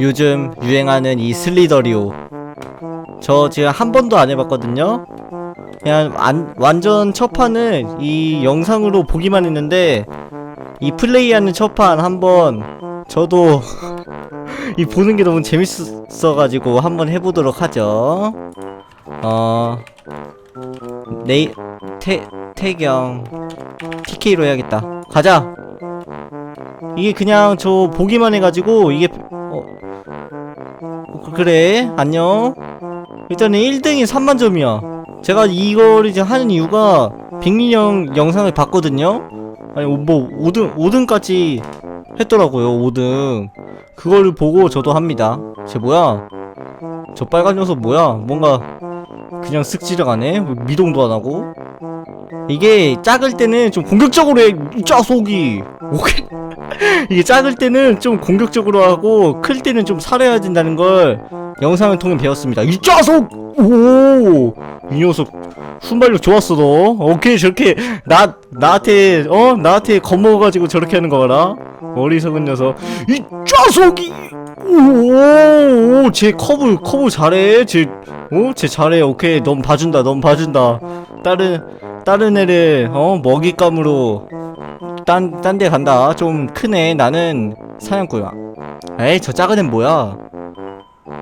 요즘 유행하는 이 슬리더리오. 저 지금 한 번도 안 해봤거든요. 그냥 안, 완전 첫 판은 이 영상으로 보기만 했는데 이 플레이하는 첫판 한번 저도 이 보는 게 너무 재밌어가지고 한번 해보도록 하죠. 어 네이 태 태경 TK로 해야겠다. 가자 이게 그냥 저 보기만 해가지고 이게 어, 어, 그래? 안녕? 일단은 1등이 3만 점이야. 제가 이걸 이제 하는 이유가 빅민 형 영상을 봤거든요? 아니 뭐 5등 5등까지 했더라고요 5등. 그거를 보고 저도 합니다. 쟤 뭐야? 저 빨간 녀석 뭐야? 뭔가 그냥 쓱 지나가네? 뭐 미동도 안 하고. 이게 작을 때는 좀 공격적으로 해 짜속이. 오케이 이게 작을 때는 좀 공격적으로 하고 클 때는 좀 살아야 된다는 걸 영상을 통해 배웠습니다. 이 짜속! 오! 이 녀석 순발력 좋았어 너. 오케이 저렇게 나 나한테 어 나한테 겁먹어가지고 저렇게 하는 거 봐라. 어리석은 녀석. 이 짜속이! 오! 쟤 커브 커브 잘해. 쟤 어? 쟤 잘해. 오케이 넌 봐준다. 넌 봐준다. 다른 다른 애를 어 먹잇감으로 딴 딴 데 간다. 좀 크네. 나는 사냥꾼이야. 에이 저 작은 애 뭐야?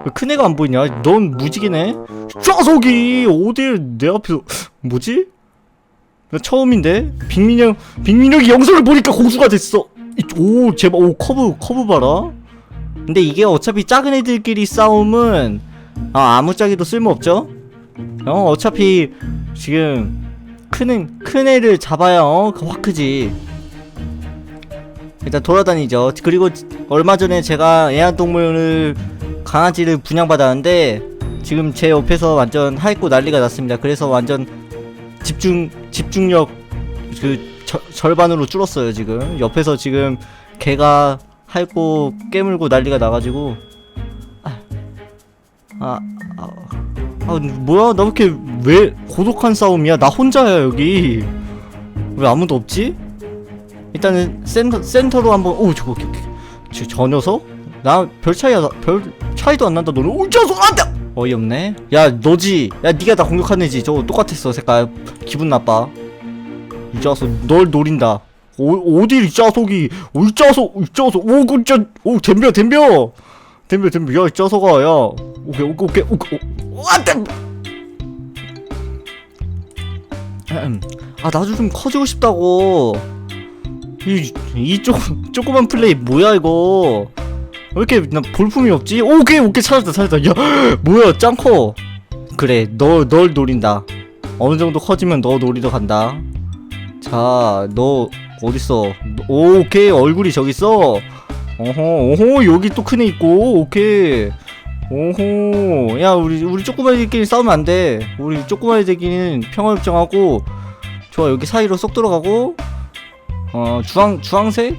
왜큰 애가 안 보이냐? 넌 무지개네. 짜속이 어딜 내 앞에서 뭐지? 나 처음인데 빅민 형 빅민 형이 영상을 보니까 고수가 됐어. 이- 오 제발 오 커브 커브 봐라. 근데 이게 어차피 작은 애들끼리 싸움은 아 아무짝에도 쓸모 없죠. 어 어차피 지금 큰, 큰 애를 잡아야 어, 확 크지. 일단 돌아다니죠. 그리고 얼마 전에 제가 애완동물을 강아지를 분양받았는데 지금 제 옆에서 완전 하있고 난리가 났습니다. 그래서 완전 집중 집중력 그 저, 절반으로 줄었어요 지금. 옆에서 지금 개가 하있고 깨물고 난리가 나가지고 아, 아, 아, 아 뭐야 나 이렇게 왜 고독한 싸움이야? 나 혼자야 여기. 왜 아무도 없지? 일단은 센터 센터로 한번 오 저거 오케이. 저, 저 녀석? 나 별 차이야 별 차이도 안 난다 너는. 오 녀석! 안돼! 어이없네. 야 너지. 야 니가 나 공격한 애지. 저거 똑같았어 색깔. 기분 나빠. 이 자석 널 노린다. 오, 어디 이 자석이? 오, 이 자석 이 자석. 오 그짜 오 덤벼 덤벼! 덤벼 덤벼. 야이 자석아 야. 오케이 오케이 오케이 오케이. 오, 안돼! 아 나도 좀 커지고 싶다고 이, 이 쪼, 조그만 플레이 뭐야 이거? 왜 이렇게 나 볼품이 없지? 오케이 오케이 찾았다 찾았다. 야 뭐야 짱커. 그래 너 널 노린다. 어느 정도 커지면 너 노리러 간다. 자 너 어딨어? 오, 오케이 얼굴이 저기 있어. 어허 오호 여기 또 큰 애 있고 오케이. 오호 야 우리 우리 조그만 애들끼리 싸우면 안돼. 우리 조그만 애들끼리는 평화협정하고 좋아 여기 사이로 쏙 들어가고 어 주황 주황색?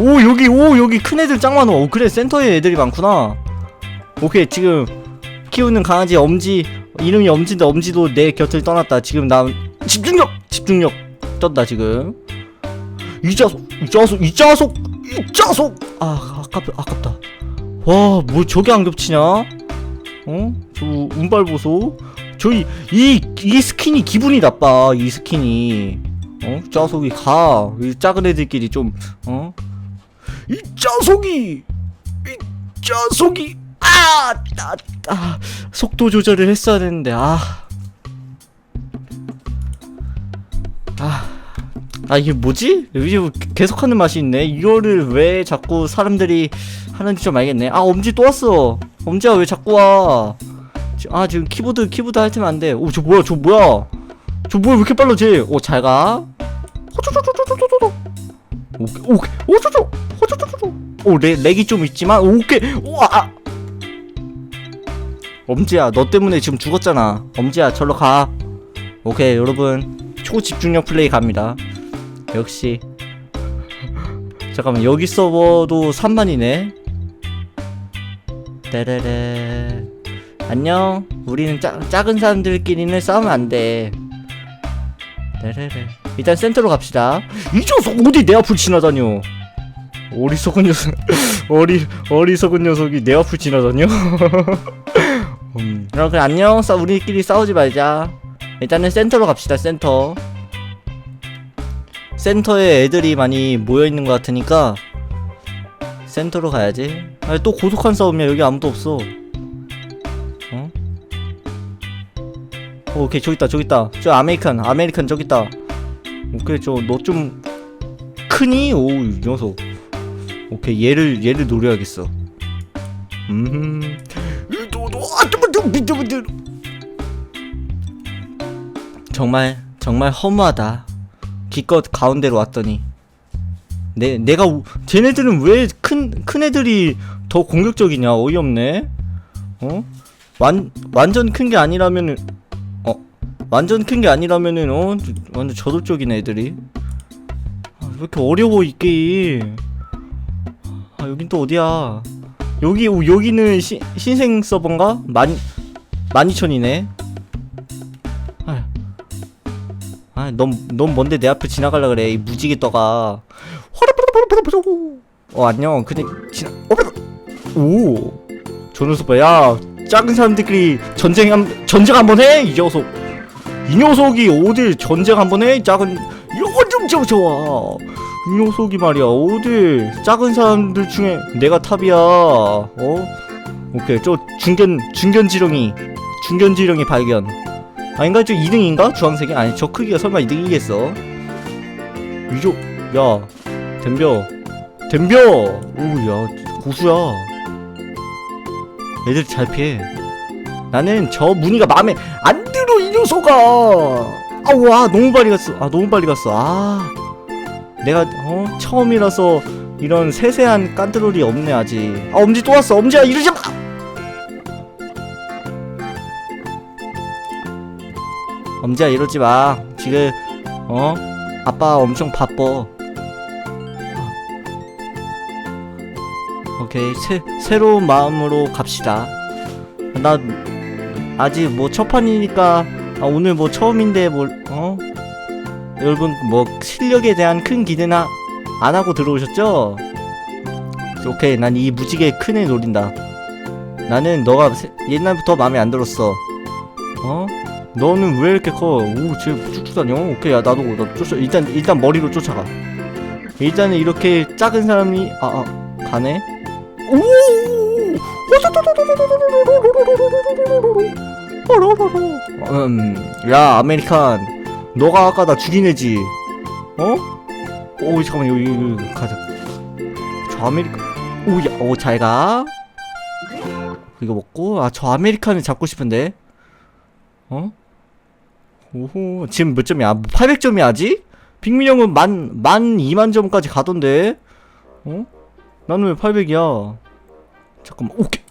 오 여기 오 여기 큰 애들 짱 많아. 오 그래 센터에 애들이 많구나. 오케이 지금 키우는 강아지 엄지 이름이 엄지인데 엄지도 내 곁을 떠났다. 지금 나 집중력 집중력 떴다 지금. 이 자속 이 자속 이 자속 이 자속 아 아깝 아깝다. 와 뭐 저게 안 겹치냐? 어? 저 운발 보소? 저이 이, 이 스킨이 기분이 나빠 이 스킨이 어? 짜속이 가. 이 작은 애들끼리 좀, 어? 이 짜속이! 이 짜속이! 아! 아, 아! 속도 조절을 했어야 되는데, 아. 아. 아, 이게 뭐지? 뭐 계속 하는 맛이 있네. 이거를 왜 자꾸 사람들이 하는지 좀 알겠네. 아, 엄지 또 왔어. 엄지야, 왜 자꾸 와? 지- 아, 지금 키보드, 키보드 할 테면 안 돼. 오, 저 뭐야, 저 뭐야? 저 뭐야 왜 이렇게 빨라 쟤? 오잘 가. 호조조조조조조조. 오케이 오케이 오조조 호조조조조. 오레 렉이 좀 있지만 오케이 우와. 아. 엄지야 너 때문에 지금 죽었잖아. 엄지야 절로 가. 오케이 여러분 초집중력 플레이 갑니다. 역시. 잠깐만 여기 서버도 3만이네. 따라라. 안녕. 우리는 작, 작은 사람들끼리는 싸우면 안 돼. 일단 센터로 갑시다. 이 녀석 어디 내 앞을 지나다녀? 어리석은 녀석 어리 어리석은 녀석이 내 앞을 지나다녀 음. 그래 안녕 싸 우리끼리 싸우지 말자 일단은 센터로 갑시다 센터 센터에 애들이 많이 모여 있는 것 같으니까 센터로 가야지 아니 또 고독한 싸움이야 여기 아무도 없어 어? 오케이 저기 있다 저기 있다. 저 아메리칸 아메리칸 저기 있다. 오케이 저 너 좀 크니? 오이 녀석. 오케이 얘를 얘를 노려야겠어. 음 정말 정말 허무하다. 기껏 가운데로 왔더니. 내 내가 우- 쟤네들은 왜 큰 큰 애들이 더 공격적이냐? 어이없네. 어? 완 완전 큰 게 아니라면은 어 완전 큰 게 아니라면은 어 완전 저돌적인 애들이 아, 왜 이렇게 어려워 이 게임 아 여긴 또 어디야 여기 여기는 시, 신생 서버인가 만 만이천이네 아휴 아, 넌, 넌 뭔데 내 앞에 지나갈라 그래, 이 무지개 떠가. 어, 안녕. 근데, 지나, 어, 오. 저 녀석 봐, 야. 작은 사람들끼리 전쟁 한, 전쟁 한번 해? 이 녀석. 이 녀석이 어딜 전쟁 한번 해? 작은, 이거 좀 좋아. 이 녀석이 말이야, 어딜. 작은 사람들 중에 내가 탑이야. 어? 오케이, 저 중견, 중견 지렁이. 중견 지렁이 발견. 아닌가? 저 2등인가? 주황색이? 아니 저 크기가 설마 2등이겠어? 위조 야 덤벼 덤벼 오야 고수야 애들 잘 피해 나는 저 무늬가 마음에 안 이 녀석아. 아우 와 너무 빨리 갔어. 아 너무 빨리 갔어. 아. 내가 어? 처음이라서 이런 세세한 깐트롤이 없네 아직. 아 엄지 또 왔어. 엄지야 이러지 마 엄지야 이러지 마. 지금 어? 아빠 엄청 바빠. 오케이 새 새로운 마음으로 갑시다. 나 아직 뭐 첫판이니까 아, 오늘 뭐 처음인데 뭘 어? 여러분 뭐 실력에 대한 큰 기대는 하- 안 하고 들어오셨죠? 오케이 난 이 무지개 큰애 노린다. 나는 너가 세- 옛날부터 마음에 안 들었어. 어? 너는 왜 이렇게 커? 오, 쟤 쭉쭉 다녀. 오케이, 야, 나도, 나 쫓아. 일단, 일단 머리로 쫓아가. 일단은 이렇게 작은 사람이, 아, 아, 가네? 오! 음, 야, 아메리칸. 너가 아까 나 죽인 애지? 어? 오, 잠깐만, 여기, 여기, 가자. 저 아메리칸. 오, 야, 오, 잘 가. 이거 먹고, 아, 저 아메리칸을 잡고 싶은데. 어? 오호 지금 몇 점이야? 800점이 아직? 빅민 형은 만, 만 2만 점까지 가던데? 어? 나는 왜 800이야? 잠깐만, 오케이.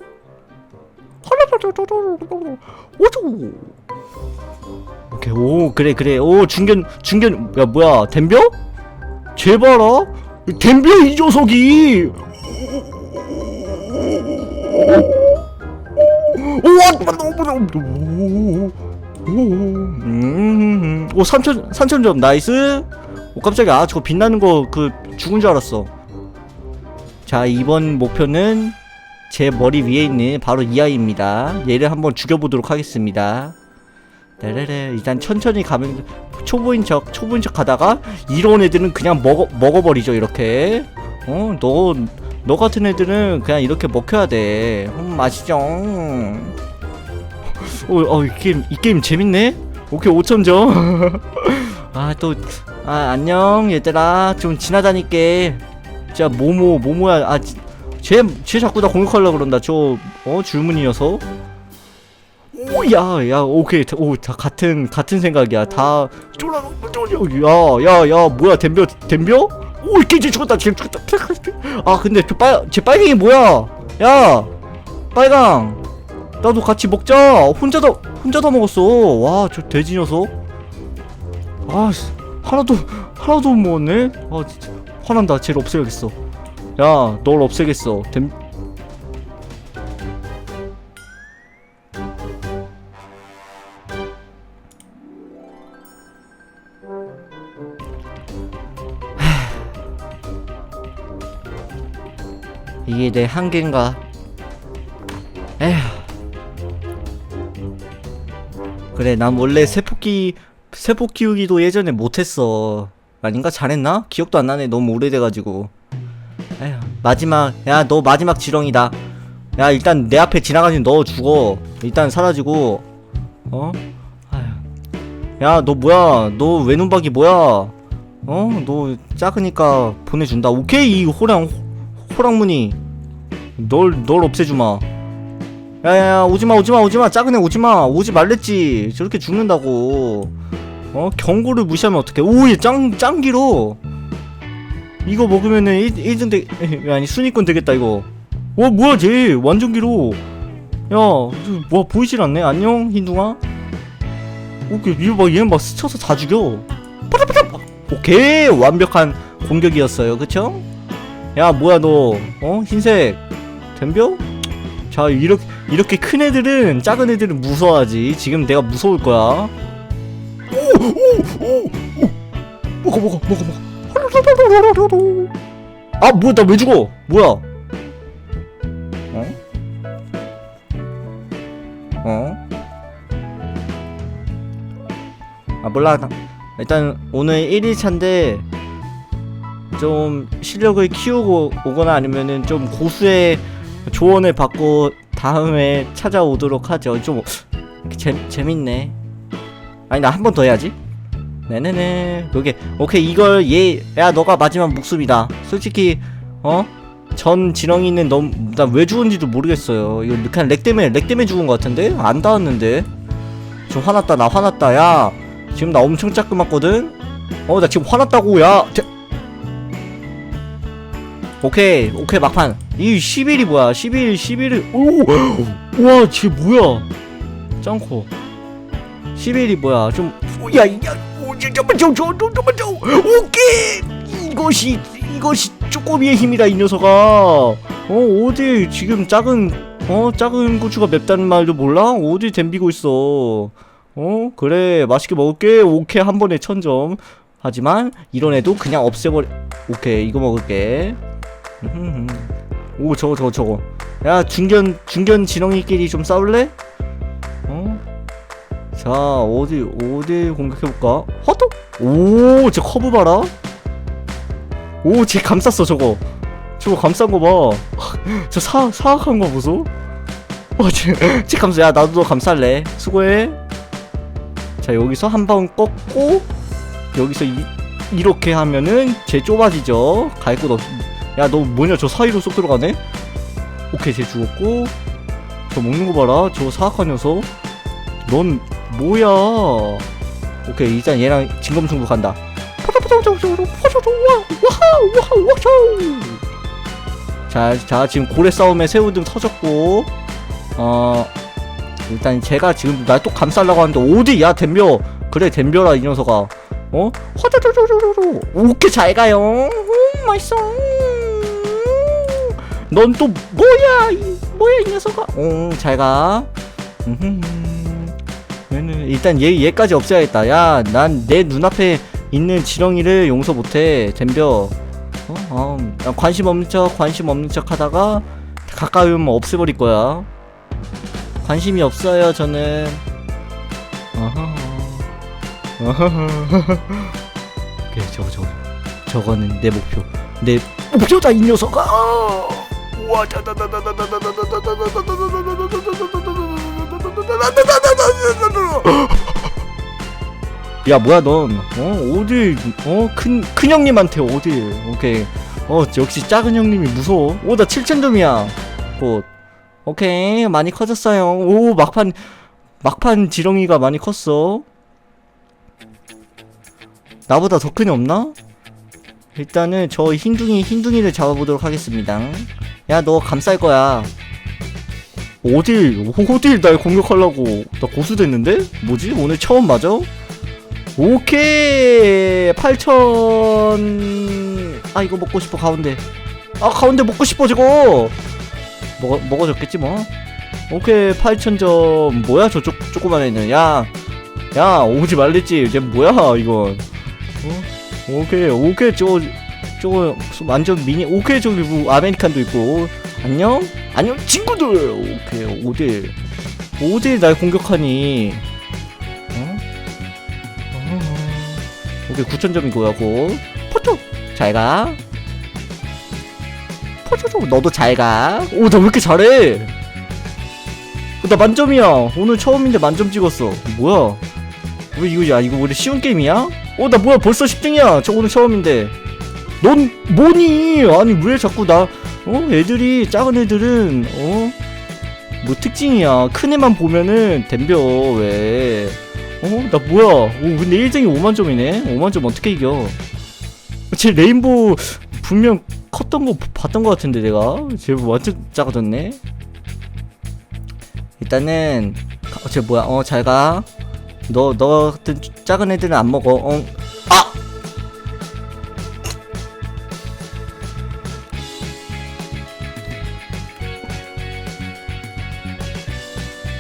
오케이, 오, 그래, 그래. 오, 중견, 중견, 야, 뭐야? 쟤 봐라? 댐벼, 이 녀석이! 오, 음, 오, 3천, 3천점, 나이스. 오, 깜짝이야. 아, 저거 빛나는 거, 그, 죽은 줄 알았어. 자, 이번 목표는 제 머리 위에 있는 바로 이 아이입니다. 얘를 한번 죽여보도록 하겠습니다. 네네네. 일단 천천히 가면, 초보인 척, 초보인 척 가다가, 이런 애들은 그냥 먹어, 먹어버리죠, 이렇게. 어, 너, 너 같은 애들은 그냥 이렇게 먹혀야 돼. 음, 아시죠? 어, 어, 이 게임, 이 게임 재밌네? 오케이, 5천점. 아, 또, 아, 안녕, 얘들아. 좀 지나다닐게. 진짜, 모모, 모모야. 아, 지- 쟤, 쟤 자꾸 나 공격하려고 그런다. 저, 어, 줄무늬 녀석. 오, 야, 야, 오케이. 다- 오, 다 같은, 같은 생각이야. 다, 쫄아, 야, 야, 야, 뭐야, 댐벼, 댐벼? 오, 이게 쟤 죽었다, 쟤 죽었다. 아, 근데 저 빨, 쟤 빨갱이 뭐야? 야, 빨강. 나도 같이 먹자. 혼자 다 혼자 다 먹었어. 와, 저 돼지 녀석. 아, 씨, 하나도 하나도 못 먹었네. 아, 진짜 화난다. 쟤를 없애야겠어. 야, 널 없애겠어. 댐... 이게 내 한계인가? 에휴. 그래 난 원래 세포기 세포 키우기도 예전에 못했어. 아닌가? 잘했나? 기억도 안 나네. 너무 오래돼가지고 마지막 야 너 마지막 지렁이다. 야 일단 내 앞에 지나가니 너 죽어. 일단 사라지고 어? 야 너 뭐야? 너 외눈박이 뭐야? 어? 너 작으니까 보내준다. 오케이 이 호랑 호랑무늬. 널 널 없애주마. 야야야 오지마 오지마 오지마. 작은 애 오지마. 오지 말랬지. 저렇게 죽는다고. 어? 경고를 무시하면 어떡해? 오얘 짱 짱기로 이거 먹으면은 1, 1등 되 아니 순위권 되겠다 이거. 와 뭐야 쟤 완전 길어. 야뭐 보이질 않네. 안녕 흰둥아. 오케이 이거 봐 얘는 막 스쳐서 다 죽여. 오케이 완벽한 공격이었어요. 그쵸? 야 뭐야 너. 어? 흰색. 덤벼? 자 이렇게 이렇게 큰 애들은 작은 애들은 무서워하지. 지금 내가 무서울 거야. 오오오. 먹어 먹어 먹어 먹어 아 뭐야 나 왜 죽어? 뭐야? 어? 어? 아 몰라. 나- 일단 오늘 1일차인데 좀 실력을 키우고 오거나 아니면은 좀 고수의 조언을 받고 다음에 찾아오도록 하죠. 좀 재, 재밌네. 아니 나 한 번 더 해야지 네네네. 여기 오케이 이걸 얘 야 너가 마지막 목숨이다. 솔직히 어? 전 지렁이는 너무 나왜 죽은지도 모르겠어요. 이거 그냥 렉 때문에 렉 때문에 죽은 것 같은데? 안 닿았는데? 좀 화났다 나 화났다. 야 지금 나 엄청 짜끔했거든? 어 나 지금 화났다고 야 대... 오케이 오케이 막판. 이 11이 뭐야? 11 11이 오와쟤 뭐야? 짱코. 11이 뭐야? 좀 야, 야, 오, 잠깐만, 저, 저, 저, 잠깐만, 저, 오케이, 이것이, 이것이 쪼꼬미의 힘이다, 이 녀석아. 어, 어디 지금 작은, 어, 작은 고추가 맵다는 말도 몰라? 어디 댐비고 있어? 어, 그래, 맛있게 먹을게. 오케이, 한 번에 천 점. 하지만 이런 애도 그냥 없애버려. 오케이, 이거 먹을게. 오, 저거, 저거, 저거. 야, 중견, 중견 지렁이끼리 좀 싸울래? 어? 자 어디 어디 공격해볼까? 허도? 오쟤 커브 봐라. 오쟤 감쌌어 저거. 저거 감싼 거봐저 사, 사악한 거 보소. 와쟤 쟤 감싸 야 나도 너 감쌀래. 수고해. 자 여기서 한 번 꺾고 여기서 이, 이렇게 하면은 쟤 좁아지죠. 갈곳 없... 야너 뭐냐? 저 사이로 쏙 들어가네? 오케이 쟤 죽었고. 저 먹는 거 봐라. 저 사악한 녀석. 넌 뭐야? 오케이 일단 얘랑 진검승부 간다. 자, 자 지금 고래 싸움에 새우 등 터졌고, 어 일단 제가 지금 날또 감싸려고 하는데 어디 야 댐벼. 그래 댐벼라 이 녀석아. 어? 허저저저저저 오케이 잘 가요. 음, 맛있어. 넌 또 뭐야 이, 뭐야 이 녀석아. 응잘가. 음 일단 얘 얘까지 없애야겠다. 야, 난 내 눈앞에 있는 지렁이를 용서 못해. 덤벼. 어, 어, 나 관심 없는 척, 관심 없는 척 하다가 가까이 오면 없애버릴 거야. 관심이 없어요, 저는. 어허. 어허. 오케이, 저거, 저거. 저거는 내 목표. 내 목표다, 이 녀석아! 우와, 야 뭐야 넌? 어? 어디 어? 큰, 큰 형님한테 어디 오케이. 어 역시 작은 형님이 무서워. 오 나 7천점이야. 곧. 오케이. 많이 커졌어요. 오 막판 막판 지렁이가 많이 컸어. 나보다 더 큰 애 없나? 일단은 저 흰둥이 흰둥이를 잡아보도록 하겠습니다. 야 너 감쌀 거야 어딜 어딜 날 공격하려고 나 고수 됐는데? 뭐지? 오늘 처음 맞아? 오케이! 8천 아 이거 먹고 싶어 가운데. 아 가운데 먹고 싶어 저거! 먹어, 먹어줬겠지 뭐? 오케이 8천점. 뭐야 저 쪼, 조그만 애는? 야야 오지 말랬지. 쟤 뭐야 이건? 어? 오케이 오케이 저 저거 완전 미니 오케이 저기 뭐 아메리칸도 있고 안녕? 안녕 친구들! 오케이 5대 5대 날 공격하니. 어? 어. 오케이 9천점이 고야고? 포토 잘가. 포토 너도 잘가 오 나 왜 이렇게 잘해? 어, 나 만점이야. 오늘 처음인데 만점 찍었어. 뭐야? 왜 이거 야 이거 우리 쉬운 게임이야? 어 나 뭐야? 벌써 10등이야. 저 오늘 처음인데. 넌 뭐니? 아니 왜 자꾸 나 어 애들이 작은 애들은 어? 뭐 특징이야. 큰 애만 보면은 덤벼 왜 어 나 뭐야. 오 근데 1등이 5만 점이네. 5만 점 어떻게 이겨? 제 레인보우 분명 컸던 거 봤던 거 같은데 내가. 쟤 완전 작아졌네. 일단은 가- 쟤 뭐야? 어 잘 가. 너, 너 같은 작은 애들은 안 먹어. 어. 아!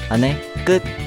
안 해? 끝.